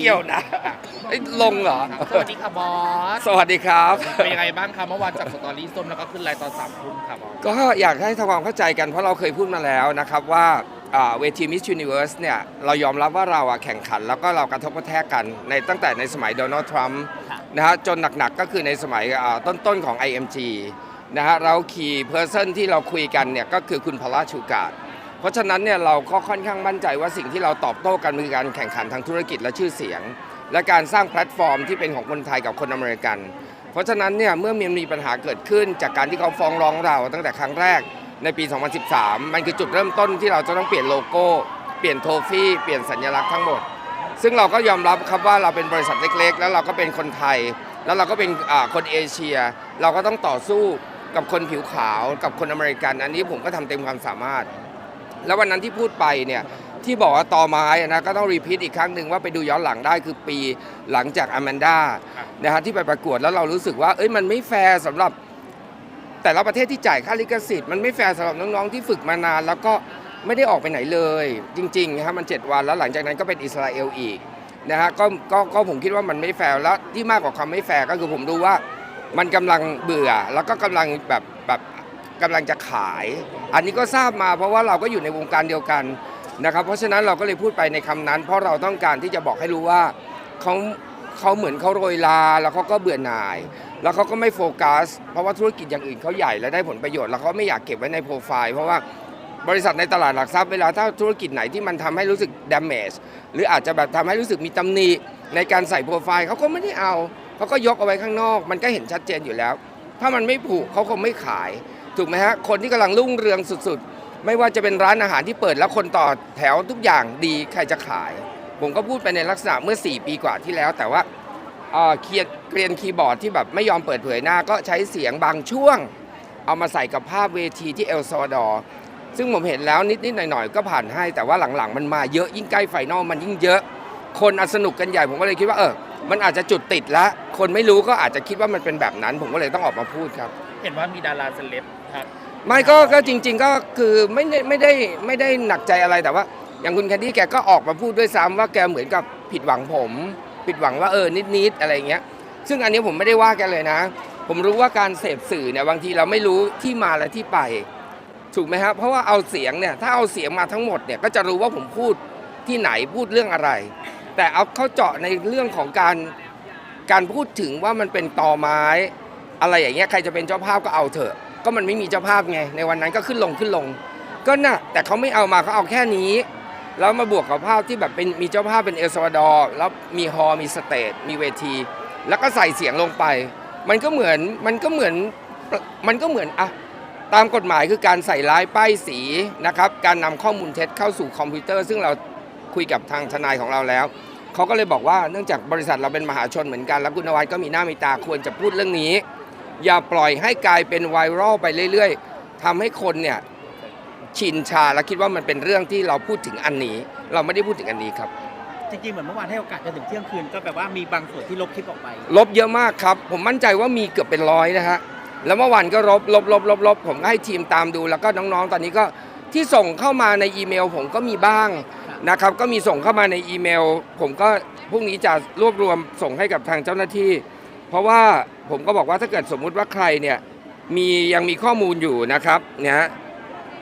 เกี่ยวนะเอ้ยลงเหรอ สวัสดีค่ะบอส สวัสดีครับ เป็นยังไงบ้างคะเมื่อวานจากสตอรี่ส้มแล้วก็ขึ้นไลน์ตอนสามทุ่มค่ะบอส ก็อยากให้ทำความเข้าใจกันเพราะเราเคยพูดมาแล้วนะครับว่าอ่าเวที Miss Universe เนี่ยเรายอมรับว่าเราอะแข่งขัน แล้วก็เรากระทบกระแทกกันในตั้งแต่ในสมัยโดนัลด์ทรัมป์นะฮะจนหนักๆก็คือในสมัยอ่าต้นๆของ IMG นะฮะเราคีย์เพอร์เซนที่เราคุยกันเนี่ยก็คือคุณพลาชูการ์ด เพราะฉะนั้นเนี่ยเราก็ค่อนข้างมั่นใจว่าสิ่งที่เราตอบโต้กันคือการแข่งขันทางธุรกิจและชื่อเสียง และการสร้างแพลตฟอร์มที่เป็นของคนไทยกับคนอเมริกัน เพราะฉะนั้นเนี่ยเมื่อมีมีปัญหาเกิดขึ้นจากการที่เขาฟ้องร้องเราตั้งแต่ครั้งแรกในปี 2013 มันคือจุดเริ่มต้นที่เราจะต้องเปลี่ยนโลโก้ เปลี่ยนโทฟี่ เปลี่ยนสัญลักษณ์ทั้งหมด ซึ่งเราก็ยอมรับครับว่าเราเป็นบริษัทเล็ก ๆ แล้วเราก็เป็นคนไทย แล้วเราก็เป็นคนเอเชีย เราก็ต้องต่อสู้กับคนผิวขาว กับคนอเมริกัน อันนี้ผมก็ทำเต็มความสามารถ แล้ววันนั้นที่พูดไปเนี่ยที่บอกว่าตอไม้นะก็ต้องรีพีทอีกครั้งหนึ่งว่าไปดูย้อนหลังได้คือปีหลังจากอแมนดานะฮะที่ไปประกวดแล้วเรารู้สึกว่าเอ้ยมันไม่แฟร์สำหรับแต่ละประเทศที่จ่ายค่าลิขสิทธิ์มันไม่แฟร์สำหรับน้องๆที่ฝึกมานาน แล้วก็ไม่ได้ออกไปไหนเลย จริงๆนะฮะมัน 7 วันแล้วหลังจากนั้นก็เป็นอิสราเอลอีกนะฮะก็ก็ก็ผมคิดว่ามันไม่แฟร์แล้วที่มากกว่าความไม่แฟร์ก็คือผมดูว่ามันกำลังเบื่อแล้วก็กำลังแบบ กำลังจะขาย อันนี้ก็ทราบมาเพราะว่าเราก็อยู่ในวงการเดียวกันนะครับ เพราะฉะนั้นเราก็เลยพูดไปในคำนั้น เพราะเราต้องการที่จะบอกให้รู้ว่าเขาเขาเหมือนเขาโรยลาแล้วเขาก็เบื่อหน่าย แล้วเขาก็ไม่โฟกัส เพราะว่าธุรกิจอย่างอื่นเขาใหญ่และได้ผลประโยชน์แล้วเขาไม่อยากเก็บไว้ในโปรไฟล์ เพราะว่าบริษัทในตลาดหลักทรัพย์เวลาถ้าธุรกิจไหนที่มันทำให้รู้สึก damage หรืออาจจะแบบทำให้รู้สึกมีตำหนิในการใส่โปรไฟล์เขาก็ไม่ได้เอาเขาก็ยกเอาไว้ข้างนอก มันก็เห็นชัดเจนอยู่แล้ว ถ้ามันไม่ผูกเขาคงไม่ขาย ถูกไหมฮะคนที่กำลังรุ่งเรืองสุดๆ ไม่ว่าจะเป็นร้านอาหารที่เปิดแล้วคนต่อแถวทุกอย่างดีใครจะขาย ผมก็พูดไปในลักษณะเมื่อ 4 ปีกว่าที่แล้ว แต่ว่าเอ่อเคียนเกรียนคีย์บอร์ดที่แบบไม่ยอมเปิดเผยหน้าก็ใช้เสียงบางช่วง เอามาใส่กับภาพเวทีที่เอลซาวาดอร์ซึ่งผมเห็นแล้วนิดๆหน่อยๆ ก็ผ่านให้แต่ว่าหลังๆ มันมาเยอะยิ่งใกล้ไฟนอลมันยิ่งเยอะ คนสนุกกันใหญ่ผมก็เลยคิดว่าเออมันอาจจะจุดติดแล้วคนไม่รู้ก็อาจจะคิดว่ามันเป็นแบบนั้น ผมก็เลยต้องออกมาพูดครับ เห็นว่ามีดาราเซเลบครับไม่ก็ก็จริง ๆ ก็คือไม่ได้ไม่ได้ไม่ได้หนักใจอะไรแต่ว่า อย่างคุณแคนดี้แกก็ออกมาพูดด้วยซ้ำว่าแกเหมือนกับผิดหวังผม ผิดหวังว่าเออนิดๆอะไรเงี้ย ซึ่งอันนี้ผมไม่ได้ว่าแกเลยนะ ผมรู้ว่าการเสพสื่อเนี่ยบางทีเราไม่รู้ที่มาและที่ไป ถูกไหมครับเพราะว่าเอาเสียงเนี่ยถ้าเอาเสียงมาทั้งหมดเนี่ยก็จะรู้ว่าผมพูดที่ไหนพูดเรื่องอะไร แต่เอาเข้าเจาะในเรื่องของการการพูดถึงว่ามันเป็นตอไม้ อะไรอย่างเงี้ยใครจะเป็นเจ้าภาพก็เอาเถอะ ก็มันไม่มีเจ้าภาพไง ในวันนั้นก็ขึ้นลงขึ้นลง ก็น่ะแต่เขาไม่เอามาเขาเอาแค่นี้แล้วมาบวกกับภาพที่แบบเป็นมีเจ้าภาพเป็นเอลซาวาดอร์แล้วมีฮอร์มีสเตจมีเวที แล้วก็ใส่เสียงลงไป มันก็เหมือนมันก็เหมือนมันก็เหมือนอะตามกฎหมายคือการใส่ร้ายป้ายสีนะครับการนำข้อมูลเท็จเข้าสู่คอมพิวเตอร์ ซึ่งเราคุยกับทางทนายของเราแล้วเขาก็เลยบอกว่าเนื่องจากบริษัทเราเป็นมหาชนเหมือนกัน แล้วคุณนวัดก็มีหน้ามีตาควรจะพูดเรื่องนี้ อย่าปล่อยให้กลายเป็นไวรัลไปเรื่อยๆทำให้คนเนี่ยชินชาและคิดว่ามันเป็นเรื่องที่เราพูดถึงอันนี้ เราไม่ได้พูดถึงอันนี้ครับ จริงๆ เหมือนเมื่อวานให้โอกาสจนถึงเที่ยงคืนก็แบบว่ามีบางส่วนที่ลบคลิปออกไป ลบเยอะมากครับ ผมมั่นใจว่ามีเกือบเป็นร้อยนะฮะแล้วเมื่อวานก็ลบลบลบลบลบผมก็ให้ทีมตามดูแล้วก็น้องๆ ตอนนี้ก็ที่ส่งเข้ามาในอีเมล ผมก็มีบ้างนะครับก็มีส่งเข้ามาในอีเมล ผมก็พรุ่งนี้จะรวบรวมส่งให้กับทางเจ้าหน้าที่ เพราะว่า ผมก็บอกว่าถ้าเกิดสมมุติว่าใครเนี่ยมียังมีข้อมูลอยู่นะครับเนี่ยฮะ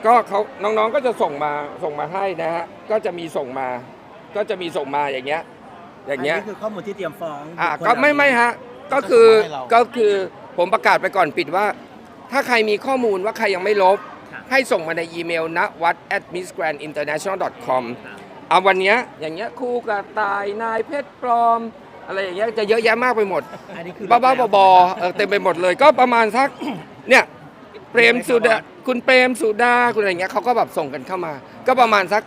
ก็เขาน้องๆก็จะส่งมาส่งมาให้นะฮะก็จะมีส่งมา ก็จะมีส่งมาอย่างเงี้ยอย่างเงี้ยนนี้คือข้อมูลที่เตรียมฟ้องอ่าบุคคลก็ไม่เหล่านี้ไม่ฮะก็คือให้เราก็คือผมประกาศไปก่อนปิดว่า ถ้าใครมีข้อมูลว่าใครยังไม่ลบครับให้ส่งมาในอีเมลนะวัด at missgrandinternational.com ครับเอาวันเนี้ยอย่างเงี้ยคู่กระต่ายนายเพชรปลอม อะไรอย่างเงี้ยจะเยอะแยะมากไปหมด อันนี้คือบ้าบ้าลๆบอๆเออเต็มไปหมดเลยก็ประมาณสัก เนี่ยเปรมสุดาคุณเปรมสุดาคุณอะไรเงี้ยเขาก็แบบส่งกันเข้ามา ก็ประมาณสัก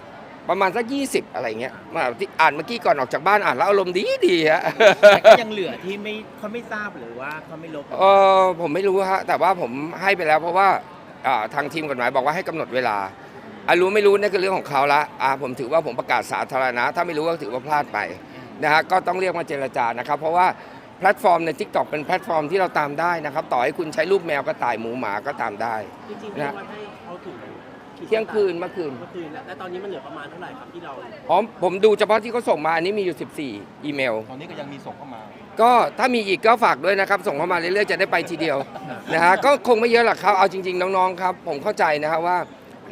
ประมาณสัก 20 อะไรเงี้ยมาที่อ่านเมื่อกี้ก่อนออกจากบ้านอ่านแล้วอารมณ์ดีดีๆฮะ แต่ก็ยังเหลือที่ไม่เขาไม่ทราบหรือว่าเขาไม่ลบ เออผมไม่รู้ฮะแต่ว่าผมให้ไปแล้วเพราะว่าอ่าทางทีมกฎหมายบอกว่าให้กำหนดเวลาอะรู้ไม่รู้นั่นคือเรื่องของเขาละอ่าผมถือว่าผมประกาศสาธารณะ ถ้าไม่รู้ก็ถือว่าพลาดไป นะฮะก็ต้องเรียกมาเจรจานะครับ เพราะว่าแพลตฟอร์มใน t ิ k t o k เป็นแพลตฟอร์มที่เราตามได้นะครับ ต่อให้คุณใช้รูปแมวก็ตายหมูหมาก็ตามได้ จริงๆนะไม่ว่าให้เขาถูกขีดเที่ยงคืนเมื่อคืนเมื่อคืนแล้วแล้วตอนนี้มันเหลือประมาณเท่าไหร่ครับที่เราอ๋อผมดูเฉพาะที่เขาส่งมาอันนี้มีอยู่ 14 อีเมล ตอนนี้ก็ยังมีส่งเข้ามา ก็ถ้ามีอีกก็ฝากด้วยนะครับ ส่งเข้ามาเรื่อยๆจะได้ไปทีเดียว นะฮะก็คงไม่เยอะหรอกครับเอาจริง ๆ น้องๆครับผมเข้าใจนะครับว่า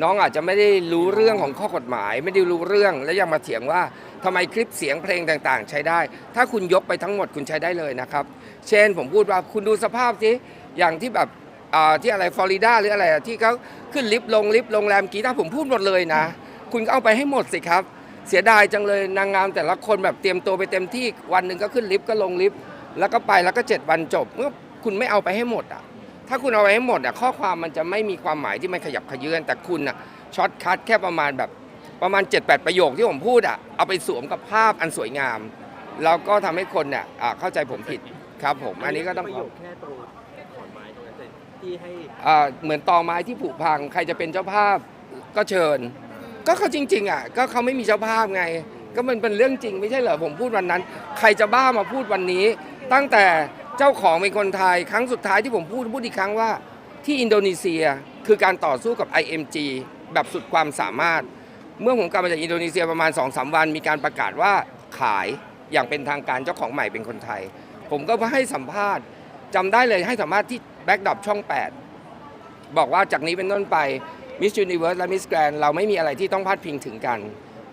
น้องอาจจะไม่ได้รู้เรื่องของข้อกฎหมาย ไม่ได้รู้เรื่องแล้วยังมาเถียงว่า ทำไมคลิปเสียงเพลงต่างๆ ใช้ได้ ถ้าคุณยกไปทั้งหมดคุณใช้ได้เลยนะครับ เช่นผมพูดว่าคุณดูสภาพสิอย่างที่แบบอ่าที่อะไรฟลอริดาหรืออะไรอะที่เขาขึ้นลิฟต์ลงลิฟต์โรงแรมกีตาร์ผมพูดหมดเลยนะ คุณก็เอาไปให้หมดสิครับ เสียดายจังเลยนางงามแต่ละคนแบบเตรียมตัวไปเต็มที่วันหนึ่งก็ขึ้นลิฟต์ก็ลงลิฟต์แล้วก็ไปแล้วก็เจ็ดวันจบเมื่อคุณไม่เอาไปให้หมดอะถ้าคุณเอาไปให้หมดอะข้อความมันจะไม่มีความหมายที่มันขยับขยื่นแต่คุณอะช็อตคัดแค่ประมาณแบบ ประมาณ 7-8 ประโยคที่ผมพูดอะเอาไปสวมกับภาพอันสวยงาม แล้วก็ทำให้คนเนี่ยอ่าเข้าใจผมผิดครับผม อันนี้ก็ต้องประโยคแค่ตรงขอนไม้ตรงนั้นเลยที่ให้อ่าเหมือนตอไม้ที่ผุพัง ใครจะเป็นเจ้าภาพก็เชิญ ก็เขาจริง ๆอะก็เขาไม่มีเจ้าภาพไง ก็มันเป็นเรื่องจริงไม่ใช่เหรอผมพูดวันนั้น ใครจะบ้ามาพูดวันนี้ ตั้งแต่เจ้าของเป็นคนไทยครั้งสุดท้ายที่ผมพูดพูดอีกครั้งว่า ที่อินโดนีเซียคือการต่อสู้กับ IMG แบบสุดความสามารถ เมื่อผมกลับมาจากอินโดนีเซียประมาณ2อสวัน มีการประกาศว่าขายอย่างเป็นทางการเจ้าของใหม่เป็นคนไทย ผมก็ให้สัมภาษณ์จำได้เลยให้สัมภาษณ์ที่แบ็กดับช่อง 8 บอกว่าจากนี้เป็นต้นไป Miss Universe และ Miss Grand เราไม่มีอะไรที่ต้องพาดพิงถึงกัน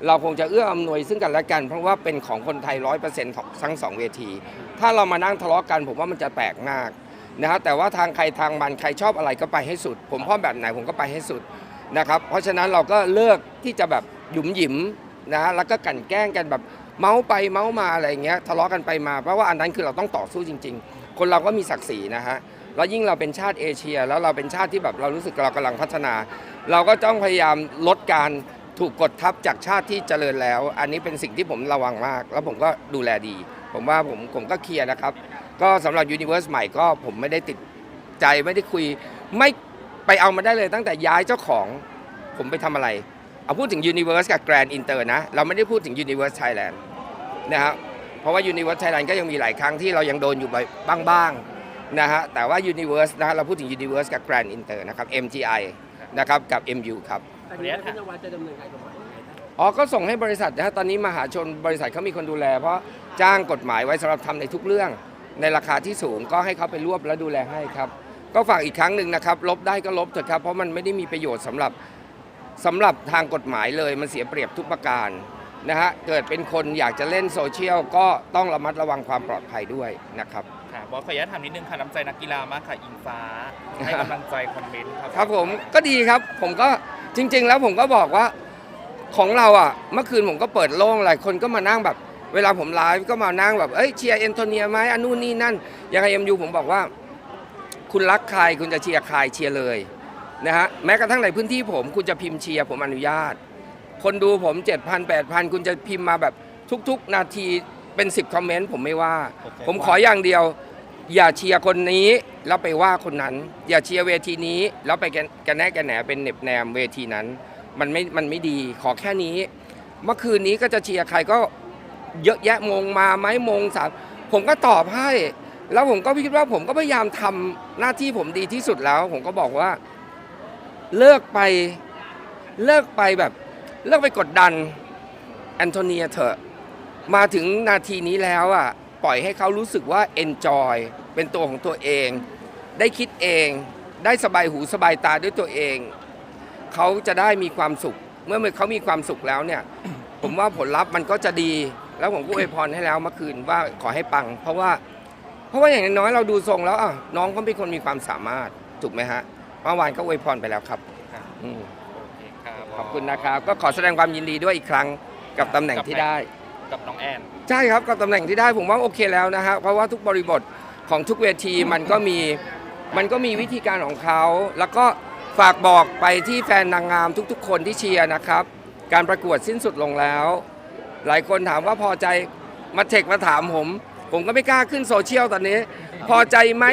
เราคงจะเอื้ออำนวยซึ่งกันและกัน เพราะว่าเป็นของคนไทย100%ของทั้งสองเวที ถ้าเรามานั่งทะเลาะกัน ผมว่ามันจะแปลกมากนะฮะแต่ว่าทางใครทางมันใครชอบอะไรก็ไปให้สุด ผมพ่อแบบไหนผมก็ไปให้สุด นะครับ เพราะฉะนั้นเราก็เลิกที่จะแบบหยุมหยิมนะฮะแล้วก็กลั่นแกล้งกันแบบเมาส์ไปเมาส์มาอะไรเงี้ยทะเลาะกันไปมาเพราะว่าอันนั้นคือเราต้องต่อสู้จริง ๆ คนเราก็มีศักดิ์ศรีนะฮะแล้วยิ่งเราเป็นชาติเอเชีย แล้วเราเป็นชาติที่แบบเรารู้สึกเรากำลังพัฒนา เราก็ต้องพยายามลดการถูกกดทับจากชาติที่เจริญแล้ว อันนี้เป็นสิ่งที่ผมระวังมาก แล้วผมก็ดูแลดี ผมว่าผมผมก็เคลียร์นะครับ ก็สำหรับ Universe ใหม่ก็ผมไม่ได้ติดใจไม่ได้คุยไม่ ไปเอามาได้เลยตั้งแต่ย้ายเจ้าของผมไปทำอะไร เอาพูดถึง Universe กับ Grand Inter นะ เราไม่ได้พูดถึง Universe Thailand นะครับเพราะว่า Universe Thailand ก็ยังมีหลายครั้งที่เรายังโดนอยู่บ้างๆนะฮะแต่ว่า Universe นะฮะเราพูดถึง Universe กับ Grand Inter นะครับ MGI นะครับกับ MU ครับแต่นี้พี่นวัดจะดำเนินการกฎหมายยังไงถ้าอ๋อ ก็ส่งให้บริษัทนะฮะตอนนี้มหาชนบริษัทเขามีคนดูแล เพราะจ้างกฎหมายไว้สำหรับทำในทุกเรื่อง ในราคาที่สูงก็ให้เขาไปรวบและดูแลให้ครับ ก็ฝากอีกครั้งหนึ่งนะครับ ลบได้ก็ลบเถอะครับ เพราะมันไม่ได้มีประโยชน์สำหรับสำหรับทางกฎหมายเลย มันเสียเปรียบทุกประการนะฮะ เกิดเป็นคนอยากจะเล่นโซเชียลก็ต้องระมัดระวังความปลอดภัยด้วยนะครับค่ะบอสขออนุญาตถามนิดนึงค่ะน้ำใจนักกีฬามากค่ะอิงฟ้าให้กำลังใจคอมเมนต์ครับครับผมก็ดีครับ ผมก็จริง ๆ แล้วผมก็บอกว่าของเราอะเมื่อคืนผมก็เปิดโล่งหลายคนก็มานั่งแบบ เวลาผมไลฟ์ก็มานั่งแบบเอ้ยเชียร์เอนโทเนียไหมอันนู่นนี่นั่นยังไงเอ็มยูผมบอกว่า คุณรักใครคุณจะเชียร์ใครเชียร์เลยนะฮะแม้กระทั่งในพื้นที่ผมคุณจะพิมพ์เชียร์ผมอนุญาต คนดูผม 7,000 8,000 คุณจะพิมพ์มาแบบทุกๆ นาทีเป็น 10 คอมเมนต์ผมไม่ว่า ผมขออย่างเดียว อย่าเชียร์คนนี้แล้วไปว่าคนนั้น อย่าเชียร์เวทีนี้แล้วไปแกนแกนแน่แกนแหนเป็นเหน็บแนมเวทีนั้น มันไม่มันไม่ดีขอแค่นี้ เมื่อคืนนี้ก็จะเชียร์ใครก็เยอะแยะมงมาไหมมงสามผมก็ตอบให้ แล้วผมก็คิดว่าผมก็พยายามทำหน้าที่ผมดีที่สุดแล้ว ผมก็บอกว่า เลิกไปเลิกไปแบบ เลิกไปกดดันแอนโทเนียเถอะมาถึงนาทีนี้แล้วอะปล่อยให้เขารู้สึกว่า enjoy เป็นตัวของตัวเอง ได้คิดเองได้สบายหูสบายตาด้วยตัวเอง เขาจะได้มีความสุข เมื่อเขามีความสุขแล้วเนี่ย ผมว่าผลลัพธ์มันก็จะดี แล้วผมก็อวยพรให้แล้วเมื่อคืนว่าขอให้ปัง เพราะว่า เพราะว่าอย่างน้อยๆเราดูทรงแล้วอะน้องเขาเป็นคนมีความสามารถถูกไหมฮะเมื่อวานก็อวยพรไปแล้วครับค่ะอืมโอเคค่ะขอบคุณนะครับ ก็ขอแสดงความยินดีด้วยอีกครั้งกับตำแหน่งที่ได้ กับน้องแอนใช่ครับกับตำแหน่งที่ได้ผมว่าโอเคแล้วนะฮะเพราะว่าทุกบริบทของทุกเวทีมันก็มีมันก็มีวิธีการของเขา แล้วก็ฝากบอกไปที่แฟนนางงามทุกๆ คนที่เชียร์นะครับ การประกวดสิ้นสุดลงแล้ว หลายคนถามว่าพอใจมาเทคมาถามผม ผมก็ไม่กล้าขึ้นโซเชียลตอนนี้ พอใจไหม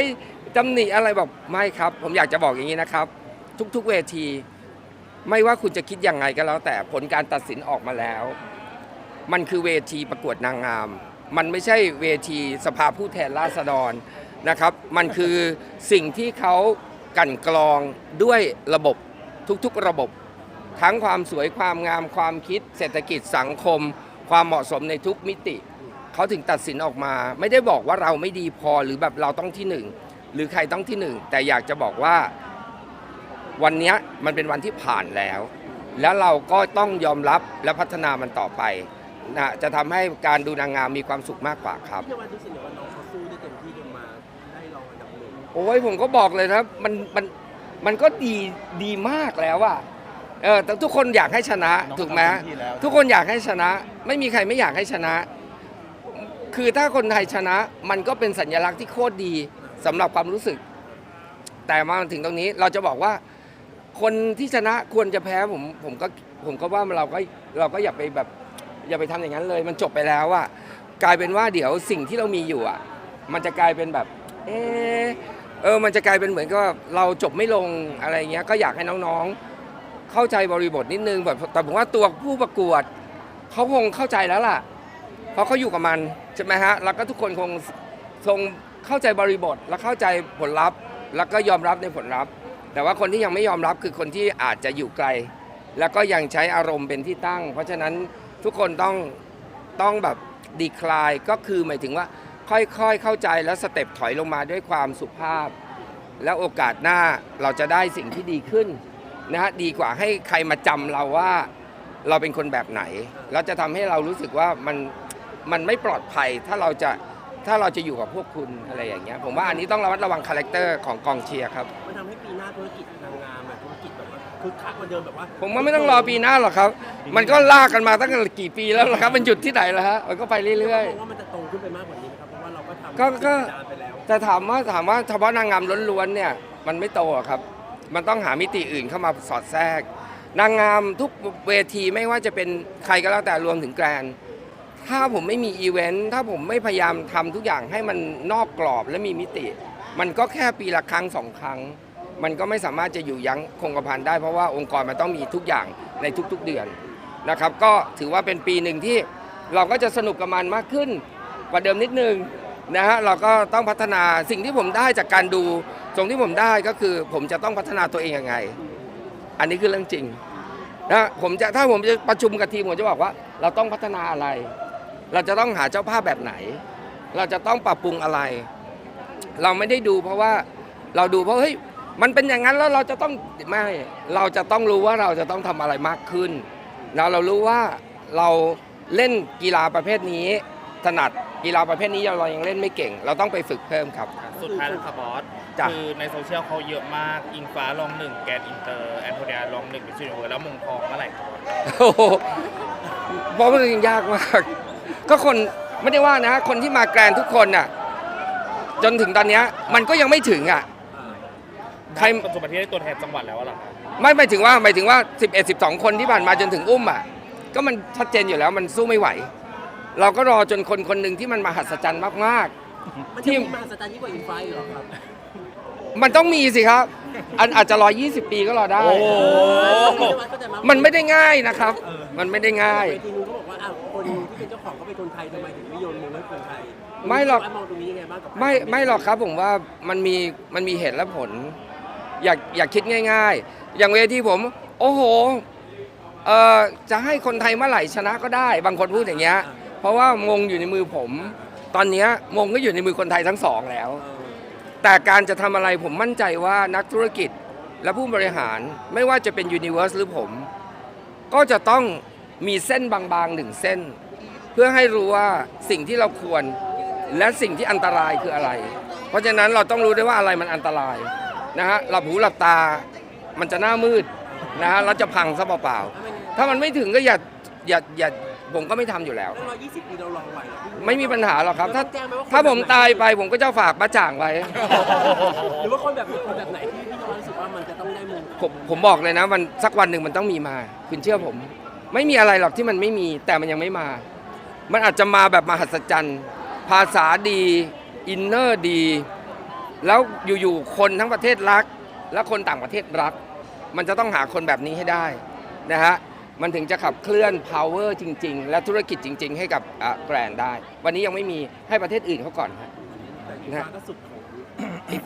ตำหนิอะไรบอกไม่ครับ ผมอยากจะบอกอย่างนี้นะครับ ทุกๆเวที ไม่ว่าคุณจะคิดยังไงก็แล้ว แต่ผลการตัดสินออกมาแล้ว มันคือเวทีประกวดนางงาม มันไม่ใช่เวทีสภาผู้แทนราษฎรนะครับ มันคือสิ่งที่เขากั่นกรองด้วยระบบทุกๆระบบ ทั้งความสวยความงามความคิด เศรษฐกิจสังคม ความเหมาะสมในทุกมิติ เขาถึงตัดสินออกมา ไม่ได้บอกว่าเราไม่ดีพอหรือแบบเราต้องที่หนึ่งหรือใครต้องที่หนึ่งแต่อยากจะบอกว่า วันเนี้ยมันเป็นวันที่ผ่านแล้ว แล้วเราก็ต้องยอมรับและพัฒนามันต่อไปนะจะทำให้การดูนางงามมีความสุขมากกว่าครับพี่นวัดรู้สึกว่าน้องเขาสู้ได้เต็มที่จนมาได้รองอันดับหนึ่งโอ้ยผมก็บอกเลยนะมันมันมันก็ดีดีมากแล้วอะเออแต่ทุกคนอยากให้ชนะถูกไหมทุกคนอยากให้ชนะ ไม่มีใครไม่อยากให้ชนะ คือถ้าคนไทยชนะมันก็เป็นสัญลักษณ์ที่โคตรดีสำหรับความรู้สึก แต่มาถึงตรงนี้เราจะบอกว่า คนที่ชนะควรจะแพ้ผมผมก็ผมก็ว่าเราก็เราก็อย่าไปแบบอย่าไปทำอย่างนั้นเลย มันจบไปแล้วอะกลายเป็นว่าเดี๋ยวสิ่งที่เรามีอยู่อะมันจะกลายเป็นแบบ เออเออมันจะกลายเป็นเหมือนกับเราจบไม่ลงอะไรเงี้ยก็อยากให้น้องๆ เข้าใจบริบทนิดนึงแบบแต่ผมว่าตัวผู้ประกวดเขาคงเข้าใจแล้วล่ะ เพราะเขาอยู่กับมันใช่ไหมฮะแล้วก็ทุกคนคงทรงเข้าใจบริบท และเข้าใจผลลัพธ์ แล้วก็ยอมรับในผลลัพธ์ แต่ว่าคนที่ยังไม่ยอมรับคือคนที่อาจจะอยู่ไกล แล้วก็ยังใช้อารมณ์เป็นที่ตั้ง เพราะฉะนั้นทุกคนต้องต้องแบบดีคลายก็คือหมายถึงว่าค่อยๆเข้าใจแล้วสเต็ปถอยลงมาด้วยความสุภาพ แล้วโอกาสหน้าเราจะได้สิ่งที่ดีขึ้นนะฮะดีกว่าให้ใครมาจำเราว่าเราเป็นคนแบบไหน แล้วจะทำให้เรารู้สึกว่ามัน มันไม่ปลอดภัยถ้าเราจะถ้าเราจะอยู่กับพวกคุณอะไรอย่างเงี้ยผมว่าอันนี้ต้องระมัดระวังคาแรคเตอร์ของกองเชียร์ครับ มันทำให้ปีหน้าธุรกิจนางงามอะธุรกิจแบบว่าคึกคักกว่าเดิมแบบว่าผมว่าไม่ต้องรอปีหน้าหรอกครับ มันก็ลากกันมาตั้งแต่กี่ปีแล้วล่ะครับ มันหยุดที่ไหนแล้วฮะมันก็ไปเรื่อยมองว่ามันจะโตขึ้นไปมากกว่านี้ไหมครับเพราะว่าเราก็ทำก็ก็ กิจารไปแล้วๆแต่ถามว่าถามว่าเฉพาะนางงามล้วนๆเนี่ยมันไม่โตอะครับ มันต้องหามิติอื่นเข้ามาสอดแทรก นางงามทุกเวทีไม่ว่าจะเป็นใครก็แล้วแต่รวมถึงแกรนด์ ถ้าผมไม่มีอีเวนต์ถ้าผมไม่พยายามทำทุกอย่างให้มันนอกกรอบและมีมิติ มันก็แค่ปีละครั้งสองครั้ง มันก็ไม่สามารถจะอยู่ยั้งคงกระพันได้เพราะว่าองค์กรมันต้องมีทุกอย่างในทุกๆเดือนนะครับ ก็ถือว่าเป็นปีหนึ่งที่เราก็จะสนุกกับมันมากขึ้นกว่าเดิมนิดนึงนะฮะเราก็ต้องพัฒนาสิ่งที่ผมได้จากการดูตรงที่ผมได้ก็คือผมจะต้องพัฒนาตัวเองยังไง อันนี้คือเรื่องจริงนะผมจะถ้าผมจะประชุมกับทีมผมจะบอกว่า เราต้องพัฒนาอะไร เราจะต้องหาเจ้าภาพแบบไหน เราจะต้องปรับปรุงอะไร เราไม่ได้ดูเพราะว่าเราดูเพราะเฮ้ยมันเป็นอย่างนั้นแล้วเราจะต้องไม่เราจะต้องรู้ว่าเราจะต้องทำอะไรมากขึ้นนะเรารู้ว่าเราเล่นกีฬาประเภทนี้ถนัดกีฬาประเภทนี้เรายังเล่นไม่เก่ง เราต้องไปฝึกเพิ่มครับ สุดท้ายแล้วค่ะบอสจ้ะคือในโซเชียลเขาเยอะมากอิงฟ้าลองหนึ่งแกนอินเตอร์แอนโทเนียลองหนึ่งมิชชันเวิร์แล้วมงทองเมื่อไหร่ครับบอสโอ้โหเพราะมันยังยากมาก ก็คนไม่ได้ว่านะ คนที่มาแกรนด์ทุกคนน่ะ จนถึงตอนเนี้ยมันก็ยังไม่ถึงอะ ใคร ปัจจุบันที่ได้ตัวแทนจังหวัดแล้วอะเหรอคะไม่หมายถึงว่าหมายถึงว่า 11 12 คนที่ผ่านมาจนถึงอุ้มอะ ก็มันชัดเจนอยู่แล้วมันสู้ไม่ไหว เราก็รอจนคนคนหนึ่งที่มันมหัศจรรย์มาก มันที่จะมีมหัศจรรย์ยิ่งกว่าอินไฟเหรอครับ ๆ มันต้องมีสิครับ อันอาจจะรอ 20 ปีก็รอได้พี่นวัดเข้าใจไหมันไม่ได้ง่ายนะครับ มันไม่ได้ง่าย เวทีนู้นเขาบอกว่าอ้าวคนที่ เป็นเจ้าของเขาเป็นคนไทยทำไมถึงไม่โยนมือให้คนไทยไม่หรอกพี่นวัดมองตรงนี้ยังไงบ้างกับไม่ไม่หรอกครับผมว่ามันมีมันมีเหตุและผล อยากอยากคิดง่าย ๆ อย่างเวทีผม โอ้โหเอ่อจะให้คนไทยเมื่อไหร่ชนะก็ได้ บางคนพูดอย่างเงี้ย เพราะว่ามงอยู่ในมือผม ตอนเนี้ยมงก็อยู่ในมือคนไทยทั้งสองแล้ว เออแต่การจะทำอะไรผมมั่นใจว่านักธุรกิจและผู้บริหารไม่ว่าจะเป็นยูนิเว r ร์สหรือผม ก็จะต้องมีเส้นบางๆหนึ่งเส้น เพื่อให้รู้ว่าสิ่งที่เราควรและสิ่งที่อันตรายคืออะไร เพราะฉะนั้นเราต้องรู้ได้วยว่าอะไรมันอันตรายนะฮะหลับหูหลับตา มันจะหน้ามืดนะฮะเราจะพังซะเปล่าๆถ้ามันไม่ถึงก็อย่าอย่าอย่าผมก็ไม่ทำอยู่แล้วถ้าร้อยยี่สิบปีเราลองไหวเหรอพี่ไม่มีปัญหาหรอกครับ ถ้าแจ้งไหมว่าคนถ้าผมตายไปผมก็จะฝากป้าจ่างไว้ หรือว่าคนแบบคนแบบไหนที่พี่นวัดรู้สึกว่ามันจะต้องได้มงผมผมบอกเลยนะมันสักวันหนึ่งมันต้องมีมา คุณเชื่อผม ไม่มีอะไรหรอกที่มันไม่มีแต่มันยังไม่มา มันอาจจะมาแบบมหัศจรรย์ ภาษาดี อินเนอร์ดี แล้วอยู่ๆคนทั้งประเทศรัก และคนต่างประเทศรัก มันจะต้องหาคนแบบนี้ให้ได้นะฮะมันถึงจะขับเคลื่อน power จริง ๆ และธุรกิจจริง ๆ ให้กับแบรนด์ได้ วันนี้ยังไม่มีให้ประเทศอื่นเขาก่อนฮะแต่อินฟ้าสุข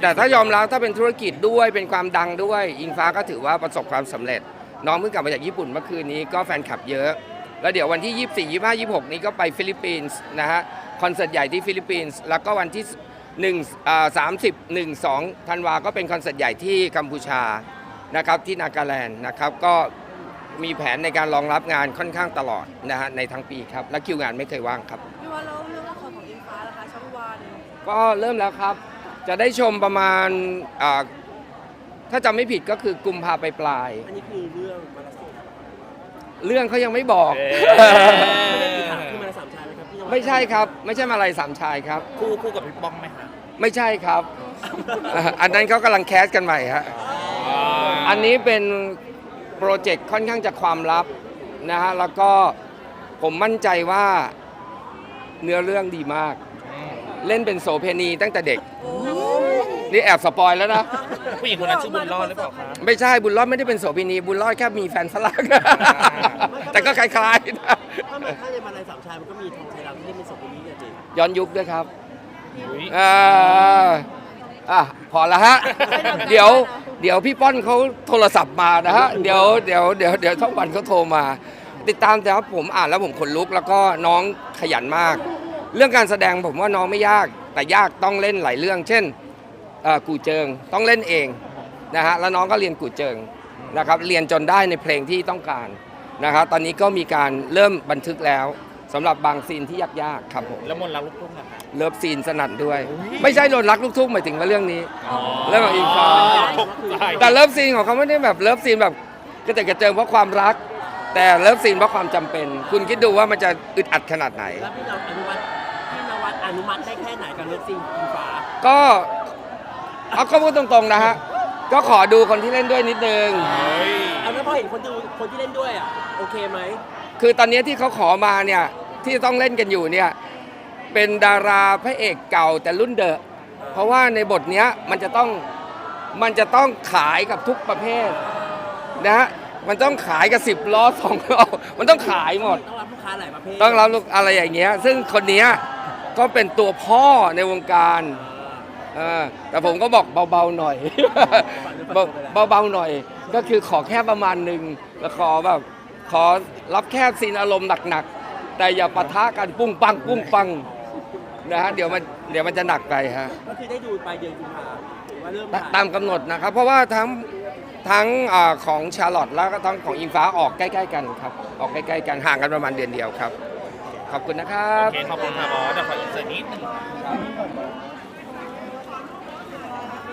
แต่ถ้ายอมรับถ้าเป็นธุรกิจด้วยเป็นความดังด้วย อิงฟ้าก็ถือว่าประสบความสำเร็จ น้องเพิ่งกลับมาจากญี่ปุ่นเมื่อคืนนี้ก็แฟนคลับเยอะ แล้วเดี๋ยววันที่ 24 25 26 นี้ก็ไปฟิลิปปินส์นะฮะคอนเสิร์ตใหญ่ที่ฟิลิปปินส์แล้วก็วันที่1อ่า30 1 2ธันวาก็เป็นคอนเสิร์ตใหญ่ที่กัมพูชานะครับที่นากาแลนด์นะครับก็มีแผนในการรองรับงานค่อนข้างตลอดนะฮะในทั้งปีครับ และคิวงานไม่เคยว่างครับพี่ว่าแล้วเรื่องละครของอิงฟ้าล่ะคะช่องวันก็เริ่มแล้วครับ จะได้ชมประมาณอ่าถ้าจำไม่ผิดก็คือกุมภาไปปลาย อันนี้คือเรื่องมาราธอนๆ เรื่องเขายังไม่บอกเอ๊ไม่ได้มีะถามคือมาราสามชายไหมครับพี่นวัดไม่ใช่ครับ ไม่ใช่มาลัยสามชายครับ คู่คู่กับพี่ป้องไหมคะไม่ใช่ครับอ่าอันนั้นเขากำลังแคสกันใหม่ฮะ อันนี้เป็นโปรเจกต์ค่อนข้างจะความลับนะฮะ แล้วก็ผมมั่นใจว่าเนื้อเรื่องดีมาก เล่นเป็นโสเพณีตั้งแต่เด็ก นี่แอบสปอยแล้วนะ ผู้หญิงคนนั้นชื่อบุญรอดหรือเปล่าคะ ไม่ใช่บุญรอดไม่ได้เป็นโสเภณีบุญรอดแค่มีแฟนฝรั่งแต่ก็คล้ายๆนะถ้ามาถ้าในมาราสามชายมันก็มีทองชัยดำที่เป็นสองคนนี้เนี่ยเจย้อนยุคด้วยครับอุ๊ยอ่าอะพอละฮะ เดี๋ยว เดี๋ยวพี่ป้อนเขาโทรศัพท์มานะฮะ เดี๋ยวเดี๋ยวเดี๋ยวเดี๋ยวช่องวันเขาโทรมา ติดตามแต่ว่าผมอ่านแล้วผมขนลุกแล้วก็น้องขยันมาก เรื่องการแสดงผมว่าน้องไม่ยาก แต่ยากต้องเล่นหลายเรื่อง เช่นเอ่อ กูเจิงต้องเล่นเองนะฮะแล้วน้องก็เรียนกูเจิงนะครับเรียนจนได้ในเพลงที่ต้องการนะครับตอนนี้ก็มีการเริ่มบันทึกแล้วสำหรับบางซีนที่ยากๆครับผมแล้วมนต์รักลูกทุ่งนะคะเลิฟซีนสนั่นด้วย ไม่ใช่โดนรักลูกทุ่งหมายถึงว่าเรื่องนี้เรื่องของอิงฟ้าตกใจแต่เลิฟซีนของเขาไม่ได้แบบเลิฟซีนแบบกระเจิดกระเจิงเพราะความรัก แต่เลิฟซีนเพราะความจำเป็น คุณคิดดูว่ามันจะอึดอัดขนาดไหน แล้วพี่นวัดอนุมัติพี่นวัดอนุมัติได้แค่ไหนกับเลิฟซีนอิงฟ้า ก็ เอาก็พูดตรงๆนะฮะ ก็ขอดูคนที่เล่นด้วยนิดนึงเฮ้ยเอาแล้วพอเห็นคนดูคนที่เล่นด้วยอะโอเคไหมคือตอนนี้ที่เขาขอมาเนี่ยที่ต้องเล่นกันอยู่เนี่ยเป็นดาราพระเอกเก่าแต่รุ่นเดอะเพราะว่าในบทเนี้ยมันจะต้องมันจะต้องขายกับทุกประเภทนะฮะมันต้องขายกับสิบล้อสองล้อมันต้องขายหมด ต้องรับลูกค้าหลายประเภทต้องรับลูกอะไรอย่างเงี้ยซึ่งคนเนี้ยก็เป็นตัวพ่อในวงการเออแต่ผมก็บอกเบาๆหน่อย เบาๆหน่อย ก็คือขอแค่ประมาณหนึ่งแล้วขอแบบขอรับแค่ซีนอารมณ์หนักๆ แต่อย่าปะทะกันปุ้งปังปุ้งปังนะฮะเดี๋ยวมันเดี๋ยวมันจะหนักไปฮะก็คือได้ดูปลายเดือนกุมภาหรือว่าเริ่มตาถ่ายตามกำหนดนะครับ เพราะว่าทั้งทั้งอาของชาร์ลอตแล้วก็ทั้งของอิงฟ้าออกใกล้ๆกันครับ ออกใกล้ๆกันห่างกันประมาณเดือนเดียวครับ ขอบคุณนะครับ โอเคขอบคุณค่ะบอสเดี๋ยวขออินเสิร์ตนิดนึง